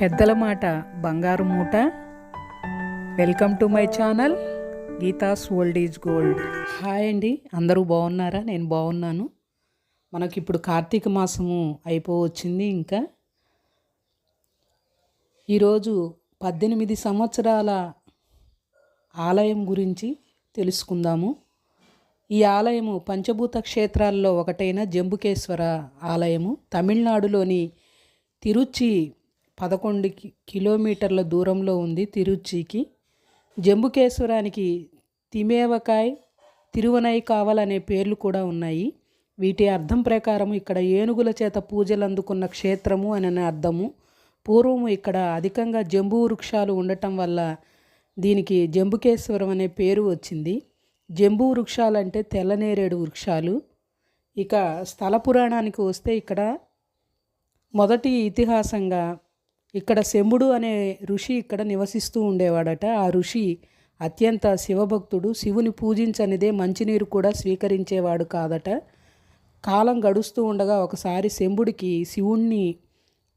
పెద్దల మాట బంగారు మూట. Welcome to my channel Geetha's old is gold hi అండి అందరూ బాగున్నారా? నేను బాగున్నాను. మనకి ఇప్పుడు కార్తీక మాసము అయిపోవచ్చింది ఇంకా. ఈరోజు పద్దెనిమిది సంవత్సరాల ఆలయం గురించి తెలుసుకుందాము. ఈ ఆలయము పంచభూత క్షేత్రాల్లో ఒకటైన జంబుకేశ్వర ఆలయము తమిళనాడులోని తిరుచి పదకొండు కిలోమీటర్ల దూరంలో ఉంది తిరుచికి. జంబుకేశ్వరానికి తిమేవకాయ్ తిరువనైకావల్ అనే పేర్లు కూడా ఉన్నాయి. వీటి అర్థం ప్రకారం ఇక్కడ ఏనుగుల చేత పూజలు అందుకున్న క్షేత్రము అని అర్థము. పూర్వము ఇక్కడ అధికంగా జంబు వృక్షాలు ఉండటం వల్ల దీనికి జంబుకేశ్వరం అనే పేరు వచ్చింది. జంబు వృక్షాలంటే తెల్లనేరేడు వృక్షాలు. ఇక స్థల పురాణానికి వస్తే ఇక్కడ మొదటి ఇతిహాసంగా ఇక్కడ శంభుడు అనే ఋషి ఇక్కడ నివసిస్తూ ఉండేవాడట. ఆ ఋషి అత్యంత శివభక్తుడు శివుని పూజించనిదే మంచినీరు కూడా స్వీకరించేవాడు కాదట. కాలం గడుస్తూ ఉండగా ఒకసారి శంభుడికి శివుణ్ణి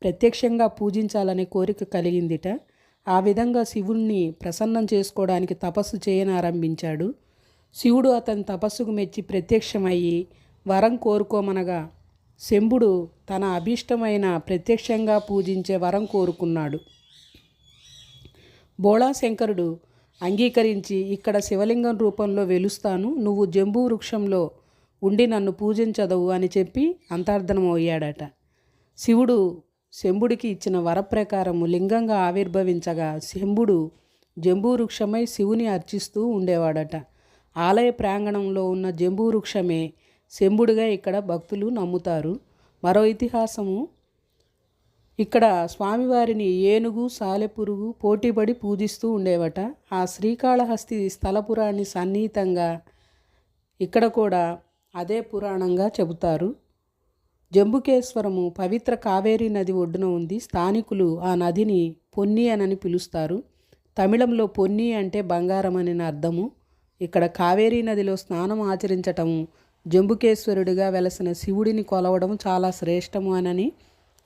ప్రత్యక్షంగా పూజించాలనే కోరిక కలిగిందిట. ఆ విధంగా శివుణ్ణి ప్రసన్నం చేసుకోవడానికి తపస్సు చేయనారంభించాడు. శివుడు అతని తపస్సుకు మెచ్చి ప్రత్యక్షమయ్యి వరం కోరుకోమనగా శంభుడు తన అభీష్టమైన ప్రత్యక్షంగా పూజించే వరం కోరుకున్నాడు. బోళాశంకరుడు అంగీకరించి ఇక్కడ శివలింగం రూపంలో వెలుస్తాను నువ్వు జంబూ వృక్షంలో ఉండి నన్ను పూజించదవు అని చెప్పి అంతర్ధనమయ్యాడట. శివుడు శంభుడికి ఇచ్చిన వరప్రకారము లింగంగా ఆవిర్భవించగా శంభుడు జంబూ వృక్షమై శివుని అర్చిస్తూ ఉండేవాడట. ఆలయ ప్రాంగణంలో ఉన్న జంబూ వృక్షమే శంభుడిగా ఇక్కడ భక్తులు నమ్ముతారు. మరో ఇతిహాసము. ఇక్కడ స్వామివారిని ఏనుగు సాలెపురుగు పోటీపడి పూజిస్తూ ఉండేవట. ఆ శ్రీకాళహస్తి స్థలపురాన్ని సన్నిహితంగా ఇక్కడ కూడా అదే పురాణంగా చెబుతారు. జంబుకేశ్వరము పవిత్ర కావేరీ నది ఒడ్డున ఉంది. స్థానికులు ఆ నదిని పొన్ని అనని పిలుస్తారు. తమిళంలో పొన్ని అంటే బంగారం అని అర్థము. ఇక్కడ కావేరీ నదిలో స్నానం ఆచరించటము జంబుకేశ్వరుడిగా వెలసిన శివుడిని కొలవడం చాలా శ్రేష్టము అనని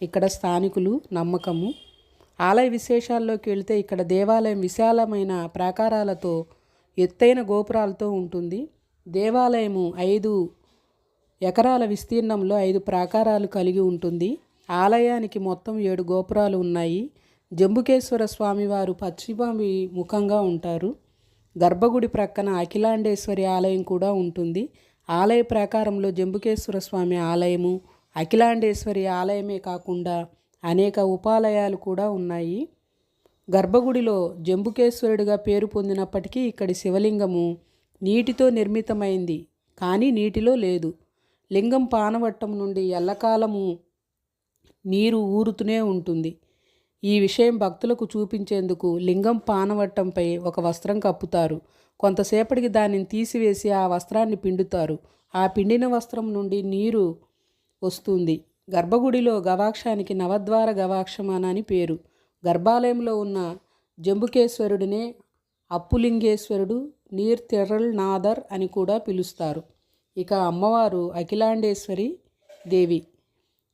ఇక్కడ స్థానికులు నమ్మకము. ఆలయ విశేషాల్లోకి వెళితే ఇక్కడ దేవాలయం విశాలమైన ప్రాకారాలతో ఎత్తైన గోపురాలతో ఉంటుంది. దేవాలయము ఐదు ఎకరాల విస్తీర్ణంలో ఐదు ప్రాకారాలు కలిగి ఉంటుంది. ఆలయానికి మొత్తం ఏడు గోపురాలు ఉన్నాయి. జంబుకేశ్వర స్వామివారు పశ్చిమ ముఖంగా ఉంటారు. గర్భగుడి ప్రక్కన అఖిలాండేశ్వరి ఆలయం కూడా ఉంటుంది. ఆలయ ప్రాకారంలో జంబుకేశ్వర స్వామి ఆలయము అఖిలాండేశ్వరి ఆలయమే కాకుండా అనేక ఉపాలయాలు కూడా ఉన్నాయి. గర్భగుడిలో జంబుకేశ్వరుడిగా పేరు పొందినప్పటికీ ఇక్కడి శివలింగము నీటితో నిర్మితమైంది కానీ నీటిలో లేదు. లింగం పానవట్టం నుండి ఎల్లకాలము నీరు ఊరుతూనే ఉంటుంది. ఈ విషయం భక్తులకు చూపించేందుకు లింగం పానవట్టంపై ఒక వస్త్రం కప్పుతారు. కొంతసేపటికి దానిని తీసివేసి ఆ వస్త్రాన్ని పిండుతారు. ఆ పిండిన వస్త్రం నుండి నీరు వస్తుంది. గర్భగుడిలో గవాక్షానికి నవద్వార గవాక్షమాన అని పేరు. గర్భాలయంలో ఉన్న జంబుకేశ్వరుడినే అప్పులింగేశ్వరుడు నీర్ తెరల్ నాదర్ అని కూడా పిలుస్తారు. ఇక అమ్మవారు అఖిలాండేశ్వరి దేవి.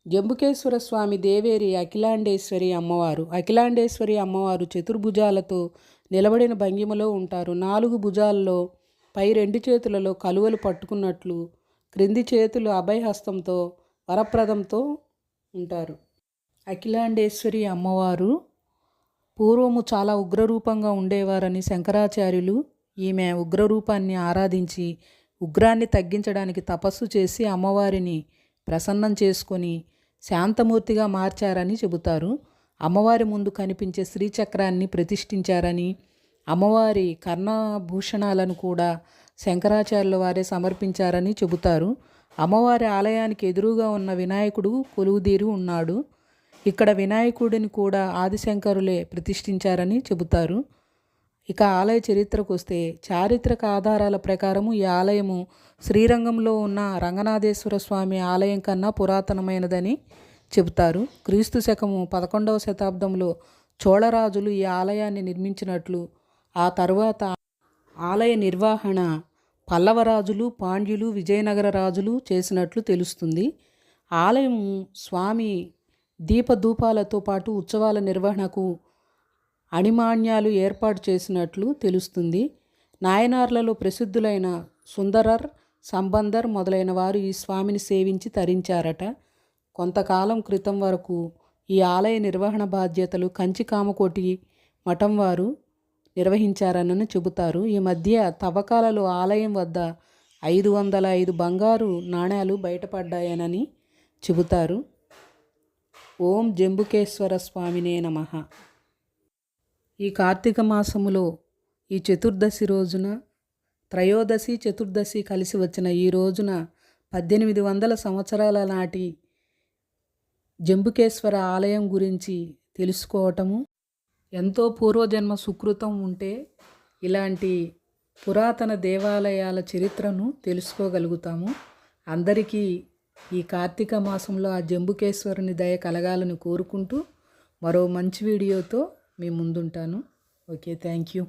జంబుకేశ్వర స్వామి దేవేరి అఖిలాండేశ్వరి అమ్మవారు. అఖిలాండేశ్వరి అమ్మవారు చతుర్భుజాలతో నిలబడిన భంగిమలో ఉంటారు. నాలుగు భుజాల్లో పై రెండు చేతులలో కలువలు పట్టుకున్నట్లు క్రింది చేతులు అభయహస్తంతో వరప్రదంతో ఉంటారు. అఖిలాండేశ్వరి అమ్మవారు పూర్వము చాలా ఉగ్రరూపంగా ఉండేవారని శంకరాచార్యులు ఈమె ఉగ్రరూపాన్ని ఆరాధించి ఉగ్రాన్ని తగ్గించడానికి తపస్సు చేసి అమ్మవారిని ప్రసన్నం చేసుకొని శాంతమూర్తిగా మార్చారని చెబుతారు. అమ్మవారి ముందు కనిపించే శ్రీచక్రాన్ని ప్రతిష్ఠించారని అమ్మవారి కర్ణభూషణాలను కూడా శంకరాచార్యుల వారే సమర్పించారని చెబుతారు. అమ్మవారి ఆలయానికి ఎదురుగా ఉన్న వినాయకుడు కొలువుదీరి ఉన్నాడు. ఇక్కడ వినాయకుడిని కూడా ఆదిశంకరులే ప్రతిష్ఠించారని చెబుతారు. ఇక ఆలయ చరిత్రకు వస్తే చారిత్రక ఆధారాల ప్రకారము ఈ ఆలయము శ్రీరంగంలో ఉన్న రంగనాథేశ్వర స్వామి ఆలయం కన్నా పురాతనమైనదని చెబుతారు. క్రీస్తు శకము పదకొండవ శతాబ్దంలో చోళరాజులు ఈ ఆలయాన్ని నిర్మించినట్లు ఆ తరువాత ఆలయ నిర్వహణ పల్లవరాజులు పాండ్యులు విజయనగర రాజులు చేసినట్లు తెలుస్తుంది. ఆలయం స్వామి దీపధూపాలతో పాటు ఉత్సవాల నిర్వహణకు అణిమాన్యాలు ఏర్పాటు చేసినట్లు తెలుస్తుంది. నాయనార్లలో ప్రసిద్ధులైన సుందరర్ సంబందర్ మొదలైన వారు ఈ స్వామిని సేవించి తరించారట. కొంతకాలం క్రితం వరకు ఈ ఆలయ నిర్వహణ బాధ్యతలు కంచి కామకోటి మఠం వారు నిర్వహించారనని చెబుతారు. ఈ మధ్య తవ్వకాలలో ఆలయం వద్ద ఐదు వందల ఐదు బంగారు నాణేలు బయటపడ్డాయనని చెబుతారు. ఓం జంబుకేశ్వర స్వామినే నమః. ఈ కార్తీక మాసములో ఈ చతుర్దశి రోజున త్రయోదశి చతుర్దశి కలిసి వచ్చిన ఈ రోజున పద్దెనిమిది వందల సంవత్సరాల నాటి జంబుకేశ్వర ఆలయం గురించి తెలుసుకోవటము. ఎంతో పూర్వజన్మ సుకృతం ఉంటే ఇలాంటి పురాతన దేవాలయాల చరిత్రను తెలుసుకోగలుగుతాము. అందరికీ ఈ కార్తీక మాసంలో ఆ జంబుకేశ్వరుని దయ కలగాలని కోరుకుంటూ మరో మంచి వీడియోతో మీ ముందుంటాను. Okay thank you.